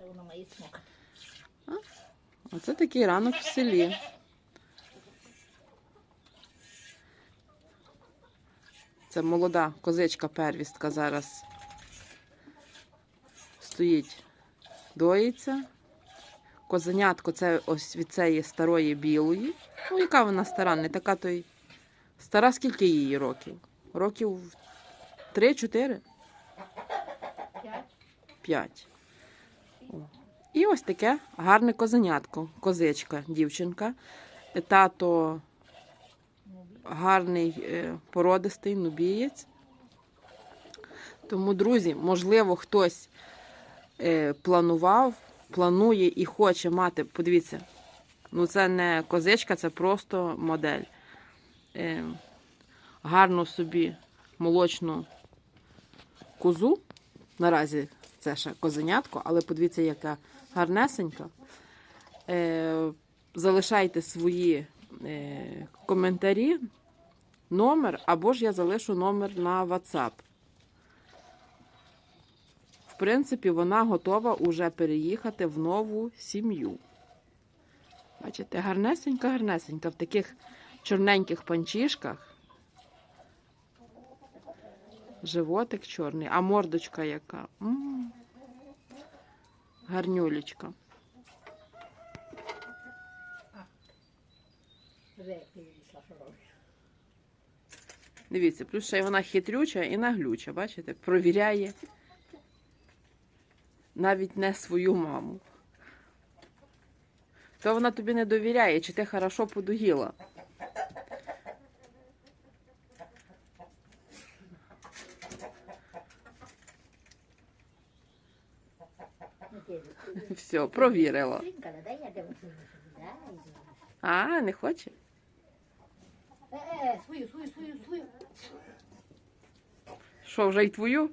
Це воно має смак. Оце такий ранок в селі. Це молода козичка первістка зараз стоїть, доїться. Козенятко це ось від цієї старої білої. Ну, яка вона стара? Не така то й стара, скільки її років? Років 3-4? П'ять. 5. І ось таке гарне козенятко, козичка, дівчинка. Тато гарний е, породистий нубієць. Тому, друзі, можливо, хтось е, планував, планує і хоче мати. Подивіться, ну це не козичка, це просто модель. Е, гарну собі молочну козу. Наразі це ще козенятко, але подивіться, яка гарнесенька. Е, залишайте свої е, коментарі, номер, або ж я залишу номер на WhatsApp. В принципі, вона готова уже переїхати в нову сім'ю. Бачите, гарнесенька, гарнесенька в таких чорненьких панчішках. Животик чорний, а мордочка яка. М. Гарнюлечка. Вже робиш. Дивіться, плюс ще вона хитрюча і наглюча, бачите? Провіряє навіть не свою маму. То вона тобі не довіряє, чи ти хорошо подоїла. Ну, ти- ти- Все, провірила. А, не хоче? Е, е, свою, свою, свою, свою. Що, вже й твою?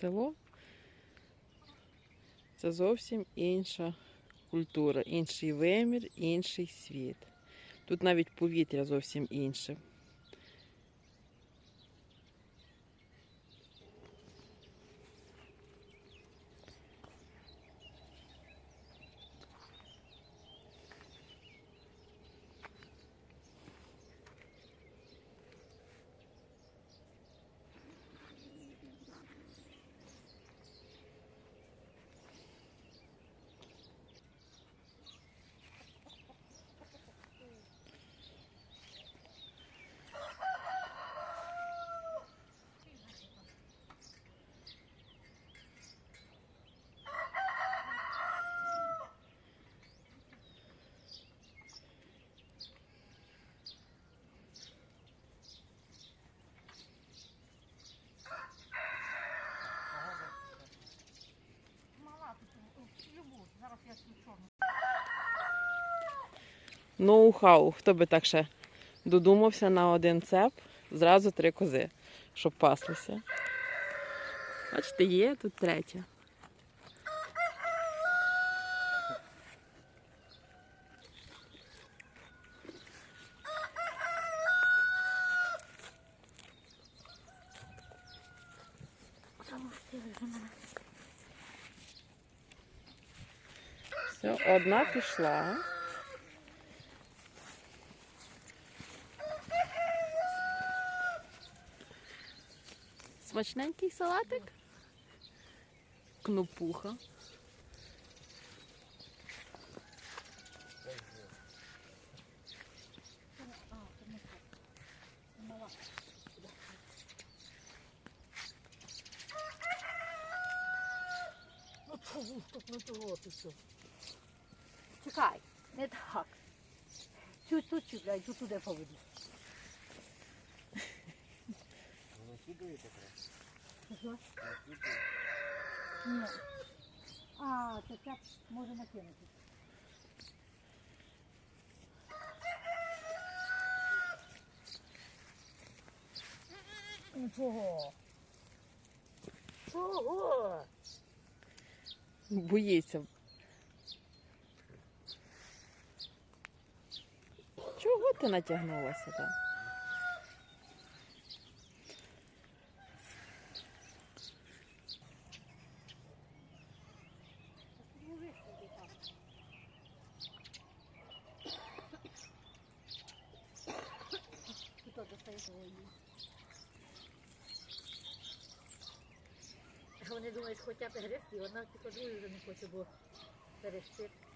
Село це зовсім інша культура, інший вимір, інший світ. Тут навіть повітря зовсім інше. ноу-хау. Хто би так ще додумався на один цеп, зразу три кози, щоб паслися. Бачите, є тут третя. Все, одна пішла. Смачненький салатик. Кнопуха. Тут? Чекай, не так. Цю тут чекай, цю туди поведу. Що? Ні. А, це ця може накинути. Ну чого? Чого? Боїться. Чого ти натягнулася там? Війну. Вони думають, хоча б грести, вона тільки другу вже не хоче, бо перестити.